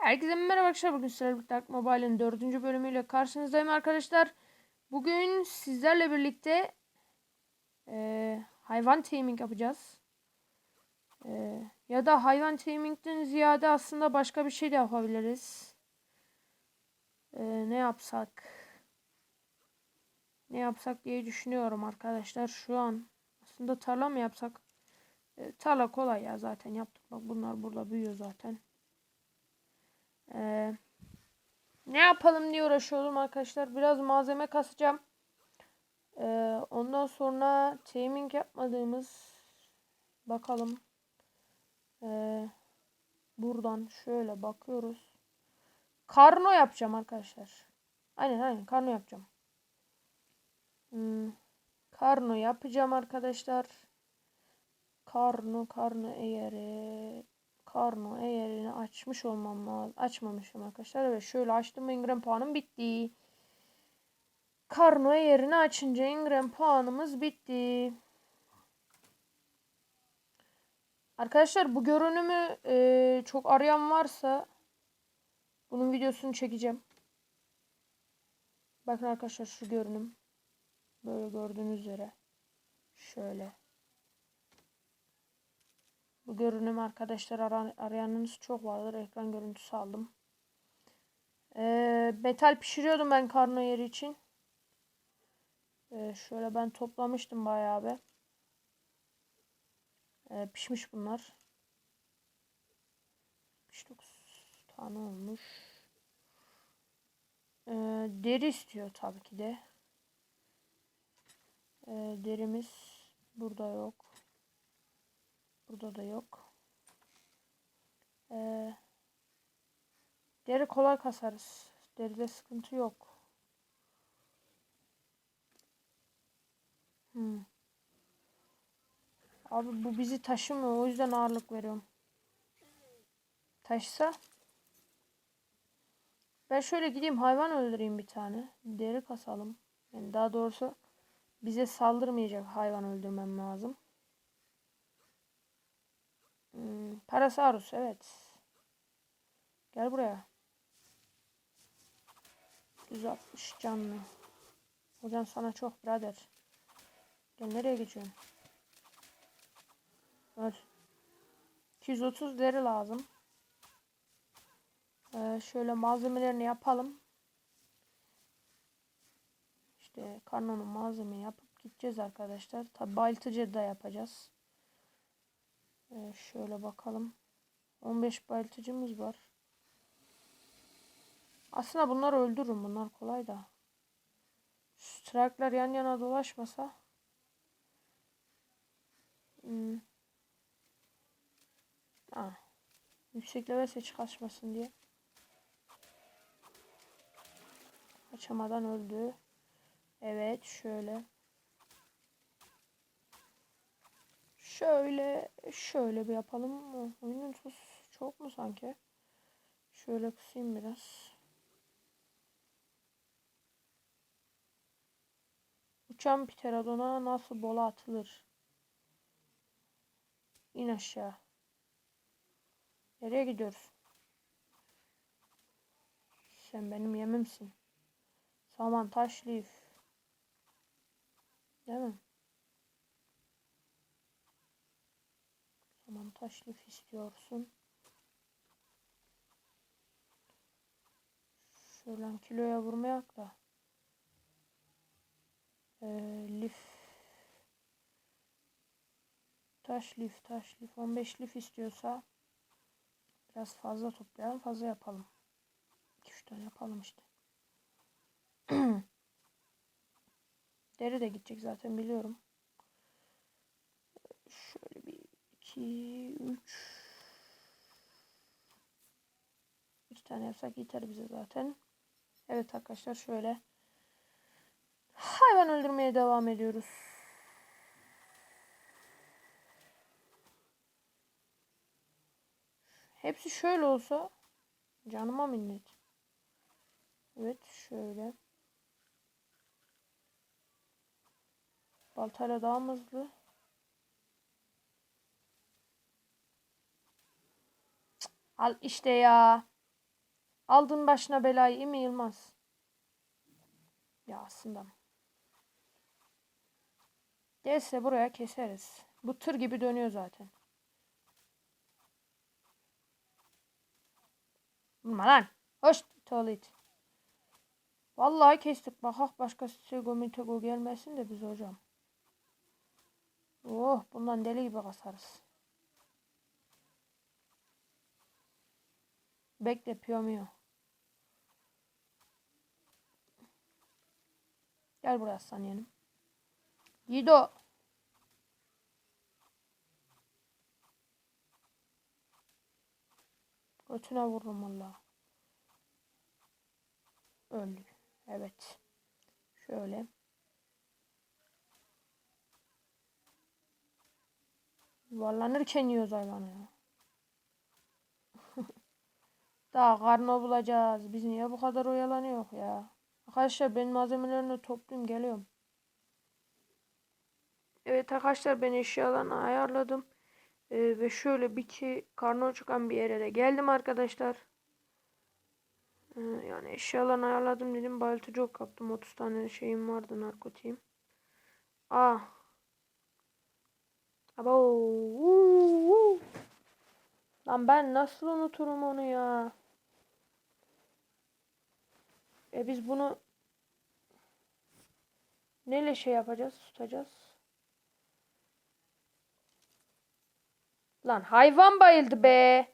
Herkese merhaba arkadaşlar. Bugün sizlerle birlikte Ark Mobile'ın dördüncü bölümüyle karşınızdayım arkadaşlar. Bugün sizlerle birlikte eee, hayvan taming yapacağız. Eee, ya da hayvan taming'den ziyade aslında başka bir şey de yapabiliriz. Eee, ne yapsak? Ne yapsak diye düşünüyorum arkadaşlar şu an. Aslında tarla mı yapsak? Eee, tarla kolay ya zaten yaptık. Bak bunlar burada büyüyor zaten. Ee, ne yapalım diye uğraşıyorum arkadaşlar. Biraz malzeme kasacağım. Ee, ondan sonra taming yapmadığımız bakalım. Ee, buradan şöyle bakıyoruz. Karno yapacağım arkadaşlar. Aynen aynen karno yapacağım. Hmm, karno yapacağım arkadaşlar. Karno karno eğeri Karno eğerini açmış olmam lazım. Açmamışım arkadaşlar. Evet şöyle açtım. Ingram puanım bitti. Karno eğerini açınca Ingram puanımız bitti. Arkadaşlar bu görünümü e, çok arayan varsa bunun videosunu çekeceğim. Bakın arkadaşlar şu görünüm. Böyle gördüğünüz üzere. Şöyle. Bu görünüm arkadaşlar ara arayanınız çok vardır. Ekran görüntüsü aldım. Ee, metal pişiriyordum ben karno yeri için. Ee, şöyle ben toplamıştım bayağı bir. Ee, pişmiş bunlar. 79 tane olmuş. Ee, deri istiyor tabii ki de. Ee, derimiz burada yok. Burada da yok. Ee, deri kolay kasarız. Deride sıkıntı yok. Hmm. Abi bu bizi taşımıyor. O yüzden ağırlık veriyorum. Taşsa. Ben şöyle gideyim hayvan öldüreyim bir tane. Deri kasalım. Yani daha doğrusu bize saldırmayacak hayvan öldürmem lazım. Hmm, Parasaurus evet. Gel buraya. 160 canlı. Hocam sana çok birader. Gel nereye geçiyorsun? Öl. 230 deri lazım. Ee, şöyle malzemelerini yapalım. İşte karnonun malzeme yapıp gideceğiz arkadaşlar. Tabi baltıcı da yapacağız. Ee, şöyle bakalım. 15 bayıltıcımız var. Aslında bunları öldürürüm. Bunlar kolay da. Strike'lar yan yana dolaşmasa. Hmm. Ha. Yüksek level kaçmasın diye. Kaçamadan öldü. Evet şöyle. Şöyle şöyle bir yapalım mı? Oyunun sus çok mu sanki? Şöyle kısayım biraz. Uçan pterodona nasıl bola atılır? İn aşağı. Nereye gidiyoruz? Sen benim yemimsin. Saman taş lif. Değil mi? Taş lif istiyorsun. Şöyle kiloya vurmayak da. Ee, lif. Taş lif, taş lif. 15 lif istiyorsa biraz fazla toplayalım, fazla yapalım. 2-3 tane yapalım işte. Deri de gidecek zaten biliyorum. Şöyle 2 3 İki tane yapsak yeter bize zaten. Evet arkadaşlar şöyle hayvan öldürmeye devam ediyoruz. Hepsi şöyle olsa canıma minnet. Evet şöyle. Baltayla daha hızlı. Al işte ya. Aldın başına belayı iyi mi Yılmaz? Ya aslında. Gelse buraya keseriz. Bu tır gibi dönüyor zaten. Vurma lan. Hoş tuvalet. Vallahi kestik. Bak başka Sego Mitego gelmesin de biz hocam. Oh bundan deli gibi kasarız. Bekle piyomio. Gel buraya aslan yeğenim. Yiğido. Götüne vururum valla. Öldü. Evet. Şöyle. Yuvarlanırken yiyoruz hayvanı ya. Daha karnı bulacağız. Biz niye bu kadar oyalanıyor ya? Arkadaşlar ben malzemelerini toplayayım geliyorum. Evet arkadaşlar ben eşyalarını ayarladım. Ee, ve şöyle bir ki karnı çıkan bir yere de geldim arkadaşlar. Ee, yani eşyalarını ayarladım dedim. Bayıltıcı ok kaptım. 30 tane şeyim vardı narkotiğim. Ah. Abo. Lan ben nasıl unuturum onu ya? E biz bunu neyle şey yapacağız? Tutacağız. Lan hayvan bayıldı be.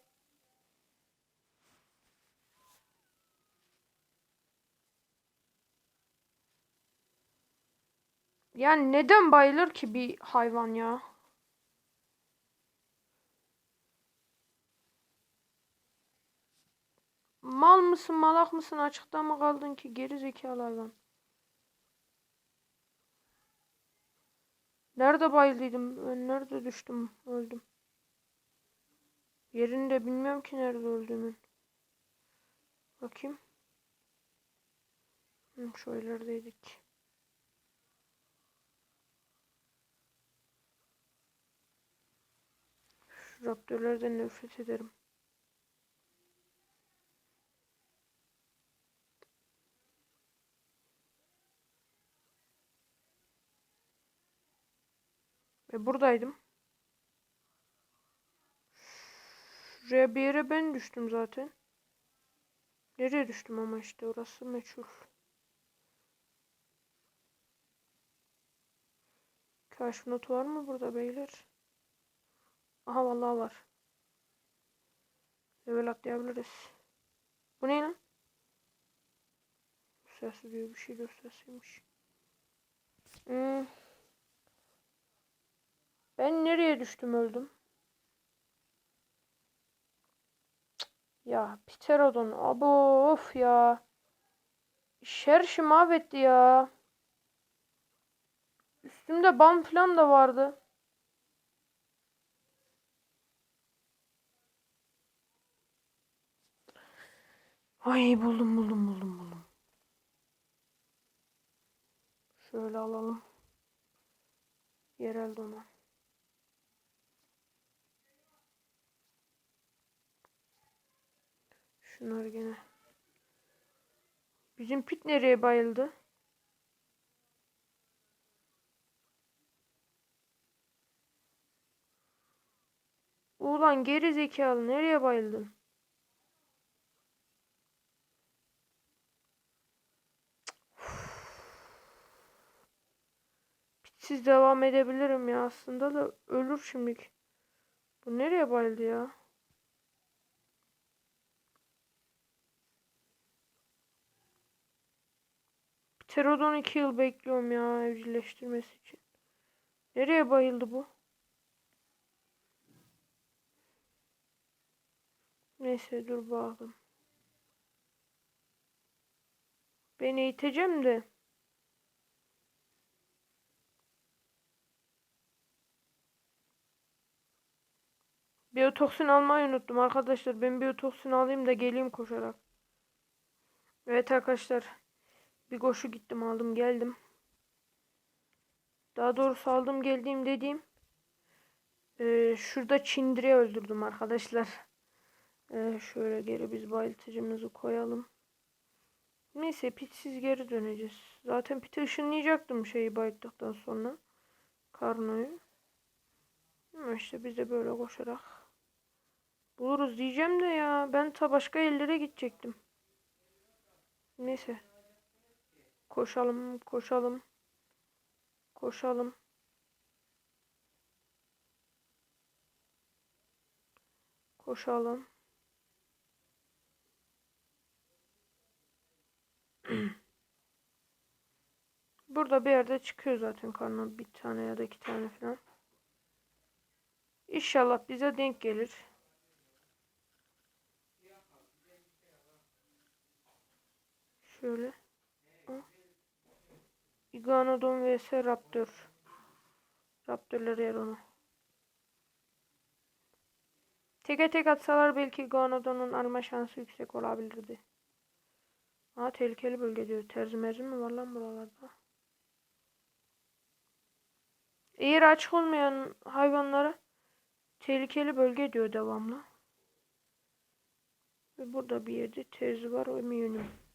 Yani neden bayılır ki bir hayvan ya? Mal mısın malak mısın açıkta mı kaldın ki geri zekalı hayvan. Nerede bayıldıydım? Ben nerede düştüm? Öldüm. Yerini de bilmiyorum ki nerede öldüğümün. Bakayım. Hı, şu ilerideydik. Şu raptörlerden nefret ederim. Ve buradaydım. Şuraya bir yere ben düştüm zaten. Nereye düştüm ama işte orası meçhul. Kaşf notu var mı burada beyler? Aha vallahi var. Level atlayabiliriz. Bu ne lan? Sesi diyor bir şey gösterseymiş. Hmm. Ben nereye düştüm öldüm? Ya Pterodon abo of ya. Şerşi mahvetti ya. Üstümde bam falan da vardı. Ay buldum buldum buldum buldum. Şöyle alalım. Yerel dona. Şunlar gene. Bizim pit nereye bayıldı? Ulan geri zekalı nereye bayıldın? Pitsiz devam edebilirim ya aslında da ölür şimdilik. Bu nereye bayıldı ya? Pterodon 2 yıl bekliyorum ya evcilleştirmesi için. Nereye bayıldı bu? Neyse dur bakalım. Ben eğiteceğim de. Biyotoksin almayı unuttum arkadaşlar. Ben biyotoksin alayım da geleyim koşarak. Evet arkadaşlar. Bir koşu gittim aldım geldim. Daha doğrusu aldım geldiğim dediğim. Ee, şurada Çindire öldürdüm arkadaşlar. Ee, şöyle geri biz bayıltıcımızı koyalım. Neyse pitsiz geri döneceğiz. Zaten piti ışınlayacaktım şeyi bayılttıktan sonra. Karnoyu. Ama işte biz de böyle koşarak buluruz diyeceğim de ya. Ben ta başka yerlere gidecektim. Neyse. Koşalım, koşalım. Koşalım. Koşalım. Burada bir yerde çıkıyor zaten karnı bir tane ya da iki tane falan. İnşallah bize denk gelir. Şöyle. Iguanodon vs Raptor. Raptorları yer onu. Teke tek atsalar belki Iguanodon'un alma şansı yüksek olabilirdi. Aa tehlikeli bölge diyor. Terzi merzi mi var lan buralarda? Eğer açık olmayan hayvanlara tehlikeli bölge diyor devamlı. Ve burada bir yerde terzi var eminim.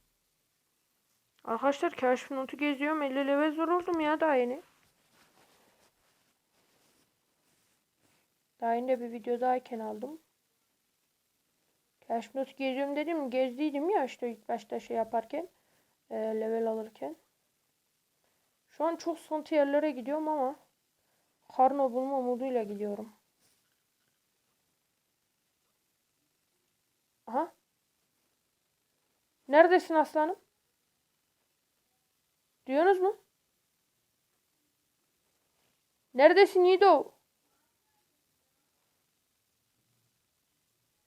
Arkadaşlar keşif notu geziyorum. 50 level zor oldum ya daha yeni. Daha yeni de bir videodayken aldım. Keşif notu geziyorum dedim. Gezdiydim ya işte ilk başta şey yaparken. E, level alırken. Şu an çok sıkıntı yerlere gidiyorum ama karno bulma umuduyla gidiyorum. Aha. Neredesin aslanım? Duyuyorsunuz mu? Neredesin Yiğido?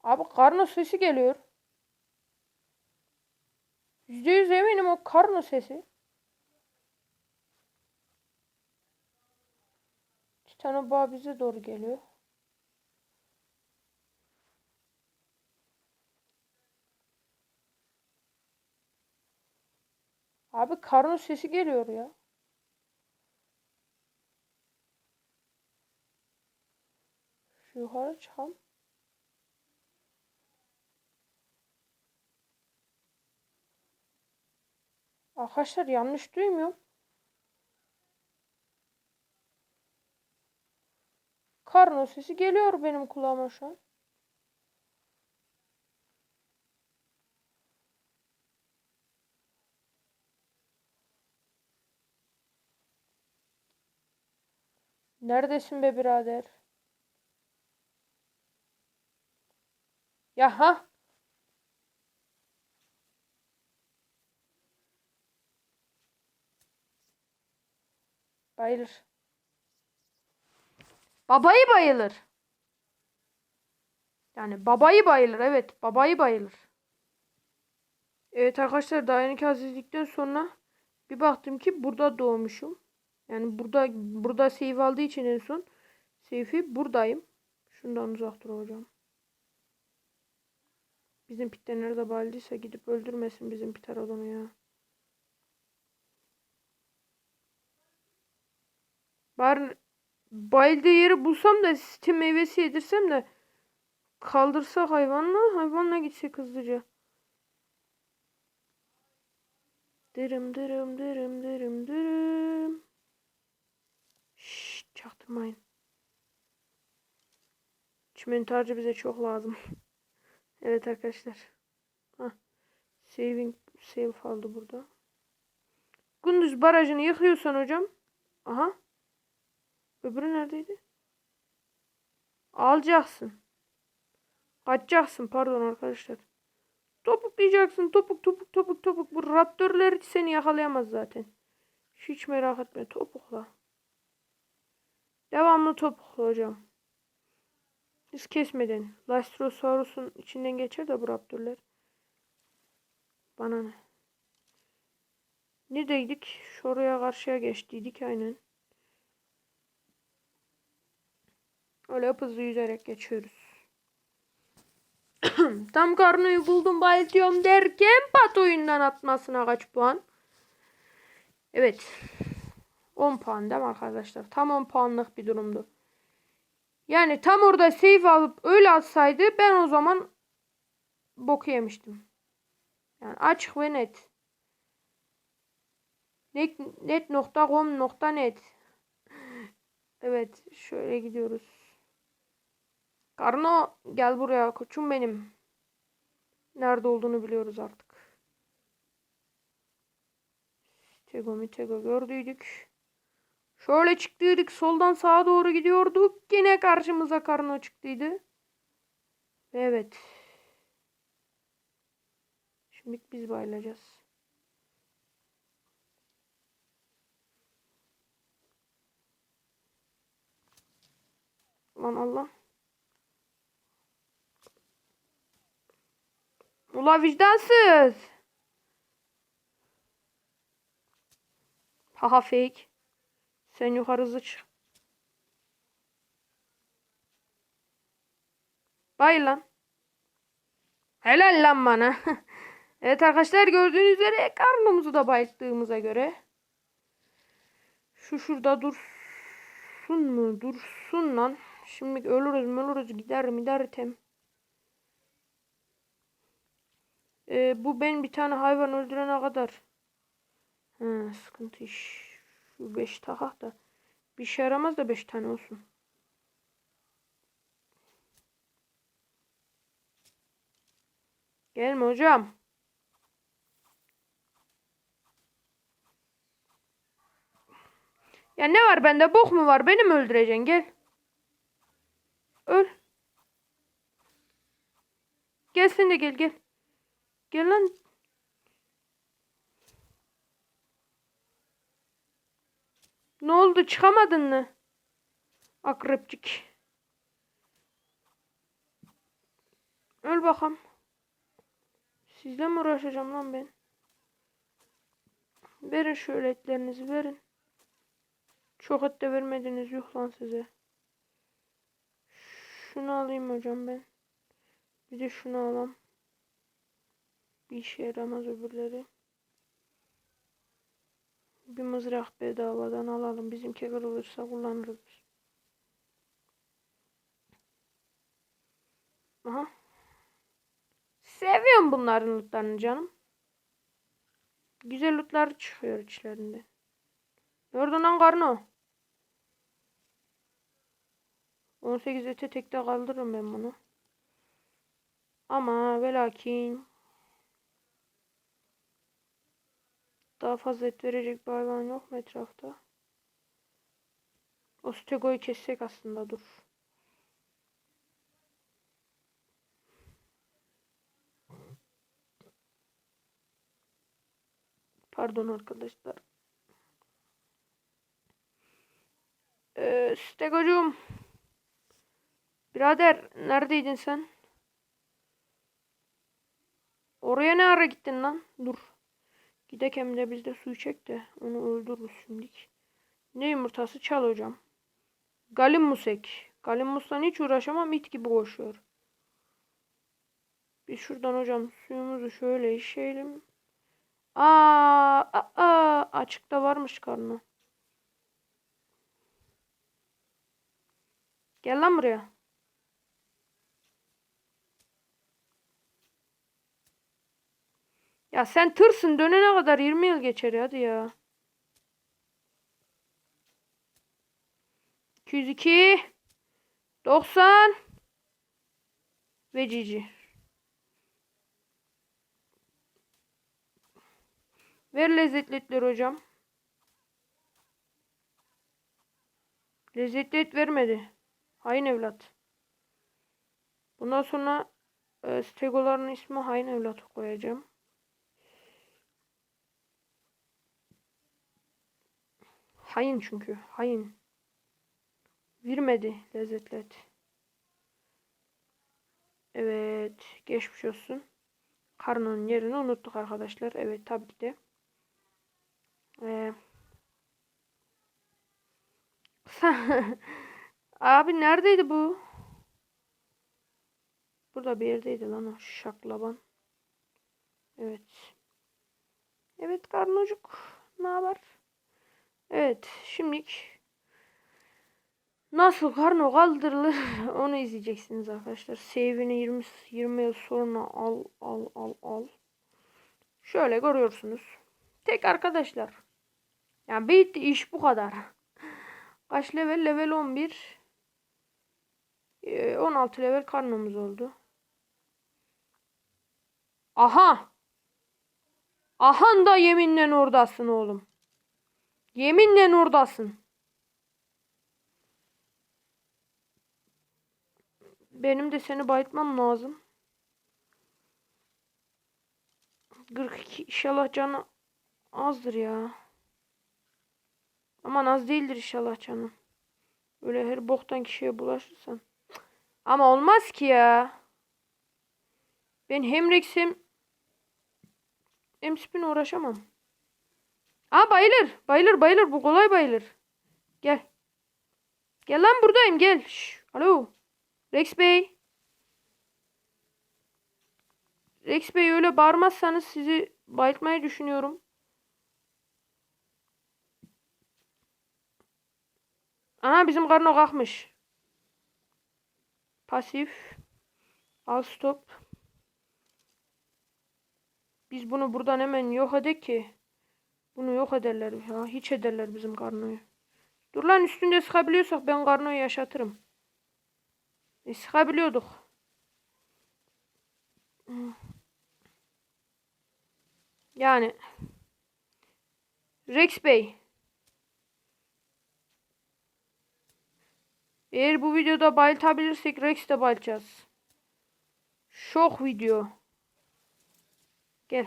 Abi karno sesi geliyor. Yüzde yüz eminim o karno sesi. Titanı bağ bize doğru geliyor. Abi karno sesi geliyor ya. Şu yukarı çıkalım. Arkadaşlar yanlış duymuyorum. Karno sesi geliyor benim kulağıma şu an. Neredesin be birader? Ya? Bayılır. Babayı bayılır. Yani babayı bayılır. Evet, babayı bayılır. Evet arkadaşlar daha yeni azizlikten sonra bir baktım ki burada doğmuşum. Yani burada burada save aldığı için en son safe'i buradayım. Şundan uzak dur hocam. Bizim pitten nerede baldıysa gidip öldürmesin bizim pterodonu ya. Bari bayıldığı yeri bulsam da site meyvesi yedirsem de kaldırsa hayvanla hayvanla gitsek hızlıca. Dırım dırım dırım dırım dırım. Çaktırmayın. Çimentarcı bize çok lazım. evet arkadaşlar. Hah. Saving save aldı burada. Gündüz barajını yıkıyorsan hocam. Aha. Öbürü neredeydi? Alacaksın. Kaçacaksın pardon arkadaşlar. Topuklayacaksın. Topuk topuk topuk topuk. Bu raptörler seni yakalayamaz zaten. Hiç merak etme. Topukla. Devamlı topukla hocam. Hiç kesmeden. Lastrosaurus'un içinden geçer de bu raptörler. Bana ne? Neredeydik? Şuraya karşıya geçtiydik aynen. Öyle hızlı yüzerek geçiyoruz. Tam karnoyu buldum bayıltıyorum derken pat oyundan atmasına kaç puan? Evet. 10 puan değil mi arkadaşlar? Tam 10 puanlık bir durumdu. Yani tam orada save alıp öyle atsaydı ben o zaman boku yemiştim. Yani açık ve net. Net, net.com.net Evet şöyle gidiyoruz. Karno gel buraya koçum benim. Nerede olduğunu biliyoruz artık. Tego Mitego gördüydük. Şöyle çıktıydık. Soldan sağa doğru gidiyorduk. Yine karşımıza Karno çıktıydı. Evet. Şimdi biz bayılacağız. Lan Allah. Ula vicdansız. Haha fake. Sen yukarı hızlı çık. Bay lan. Helal lan bana. evet arkadaşlar gördüğünüz üzere karnımızı da bayıttığımıza göre. Şu şurada dursun mu? Dursun lan. Şimdi ölürüz ölürüz gider mi gider tem. Ee, bu ben bir tane hayvan öldürene kadar. Ha, sıkıntı iş. Şu 5 takak da. Bir şey yaramaz da 5 tane olsun. Gelme hocam. Ya ne var bende? Bok mu var? Beni mi öldüreceksin? Gel. Öl. Gel sen de gel gel. Gel lan. Ne oldu? Çıkamadın mı? Akrepçik. Öl bakalım. Sizle mi uğraşacağım lan ben? Verin şöyle etlerinizi verin. Çok et de vermediniz yuh lan size. Şunu alayım hocam ben. Bir de şunu alalım. Bir işe yaramaz öbürleri. Bir mızrak bedavadan alalım. Bizimki kırılırsa kullanırız. Aha. Seviyorum bunların lootlarını canım. Güzel lootlar çıkıyor içlerinde. Nerede lan karno? 18 ete tekte kaldırırım ben bunu. Ama ve lakin daha fazla et verecek bir hayvan yok mu etrafta? O stegoyu kessek aslında dur. Pardon arkadaşlar. Ee, Stegocuğum. Birader neredeydin sen? Oraya ne ara gittin lan? Dur. Gidek hem de biz de su içek de onu öldürürüz şimdilik. Ne yumurtası çal hocam. Galimmusek. Galimmus'tan hiç uğraşamam it gibi koşuyor. Biz şuradan hocam suyumuzu şöyle işeyelim. Aa, aa, açıkta varmış karnı. Gel lan buraya. Ya sen tırsın dönene kadar 20 yıl geçer hadi ya. 202 90 ve cici. Ver lezzetli hocam. Lezzetli et vermedi. Hain evlat. Bundan sonra e, stegoların ismi hain evlat koyacağım. Hain çünkü. Hain. Vermedi lezzetli et. Evet. Geçmiş olsun. Karnının yerini unuttuk arkadaşlar. Evet tabii ki de. Ee, Abi neredeydi bu? Burada bir yerdeydi lan o şaklaban. Evet. Evet karnocuk. Ne haber? Evet. Şimdilik nasıl karno kaldırılır onu izleyeceksiniz arkadaşlar. Save'ini 20 20 yıl sonra al al al al. Şöyle görüyorsunuz. Tek arkadaşlar. Yani bitti iş bu kadar. Kaç level? Level 11. Ee, 16 level karnımız oldu. Aha. Ahan da yeminle oradasın oğlum. Yeminle oradasın. Benim de seni bayıtmam lazım. 42 inşallah canı azdır ya. Aman az değildir inşallah canım. Öyle her boktan kişiye bulaşırsan. Ama olmaz ki ya. Ben hem Rex hem hem Spin uğraşamam. Aa bayılır. Bayılır bayılır. Bu kolay bayılır. Gel. Gel lan buradayım gel. Şş, alo. Rex Bey. Rex Bey öyle bağırmazsanız sizi bayıltmayı düşünüyorum. Aha bizim karno kalkmış. Pasif. Al stop. Biz bunu buradan hemen yok edek ki. Bunu yok ederler ya. Hiç ederler bizim karnoyu. Dur lan üstünde sıkabiliyorsak ben karnoyu yaşatırım. E, sıkabiliyorduk. Yani. Rex Bey. Eğer bu videoda bayıltabilirsek Rex de bayılacağız. Şok video. Gel.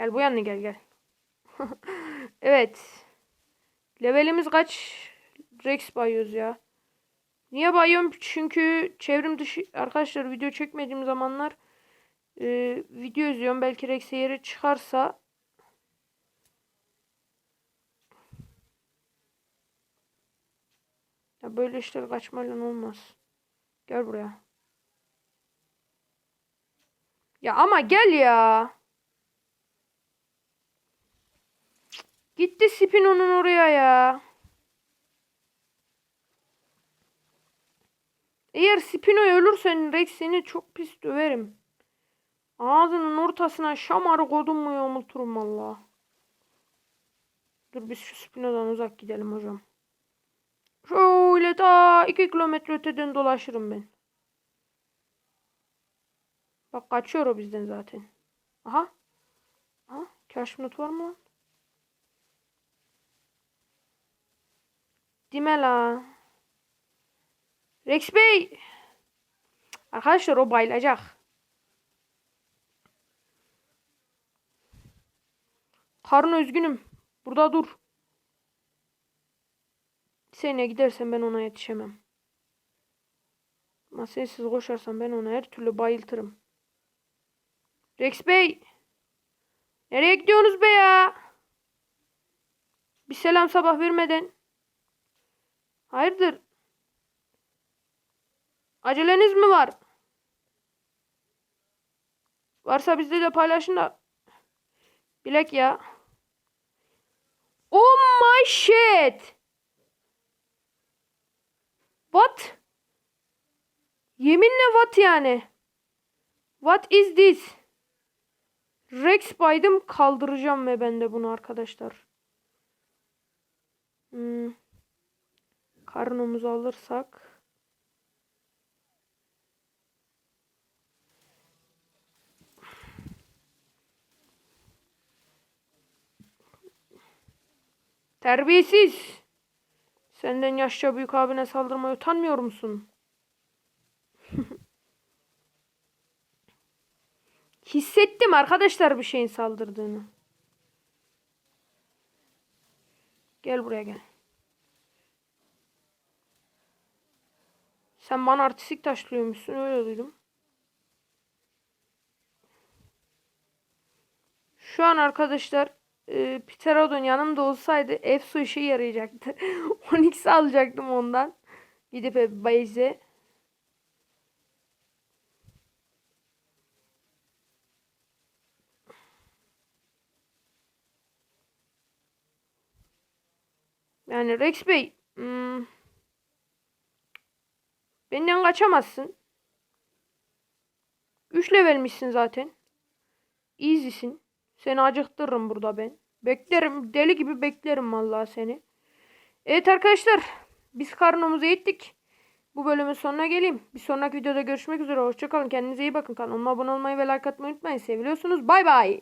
Gel bu yana gel gel. evet. Levelimiz kaç? Rex bayıyoruz ya. Niye bayıyorum? Çünkü çevrim dışı arkadaşlar video çekmediğim zamanlar e, video izliyorum. Belki Rex'e yeri çıkarsa ya böyle işler kaçmayla olmaz. Gel buraya. Ya ama gel ya. Gitti Spino'nun oraya ya. Eğer Spino ölürsen Rex seni çok pis döverim. Ağzının ortasına şamarı kodum mu yamulturum valla. Dur biz şu Spino'dan uzak gidelim hocam. Şöyle daha 2 kilometre öteden dolaşırım ben. Bak kaçıyor o bizden zaten. Aha. Aha. Kaşmut var mı lan? Dime la. Rex Bey. Arkadaşlar o bayılacak. Karın üzgünüm. Burada dur. Seneye gidersen ben ona yetişemem. Ama sensiz koşarsan ben ona her türlü bayıltırım. Rex Bey. Nereye gidiyorsunuz be ya? Bir selam sabah vermeden. Hayırdır? Aceleniz mi var? Varsa bizde de paylaşın da. Bilek ya. Oh my shit. What? Yeminle what yani? What is this? Rex baydım kaldıracağım ve ben de bunu arkadaşlar. Hmm. Karnımızı alırsak. Terbiyesiz. Senden yaşça büyük abine saldırmaya utanmıyor musun? Hissettim arkadaşlar bir şeyin saldırdığını. Gel buraya gel. Sen bana artistik taşlıyormuşsun öyle duydum. Şu an arkadaşlar e, Pterodon yanımda olsaydı Efsu işe yarayacaktı. Onyx alacaktım ondan. Gidip base'e. Yani Rex Bey hmm, Benden kaçamazsın. 3 levelmişsin zaten. Easy'sin. Seni acıktırırım burada ben. Beklerim. Deli gibi beklerim vallahi seni. Evet arkadaşlar. Biz karnımızı ettik. Bu bölümün sonuna geleyim. Bir sonraki videoda görüşmek üzere. Hoşçakalın. Kendinize iyi bakın. Kanalıma abone olmayı ve like atmayı unutmayın. Seviliyorsunuz. Bay bay.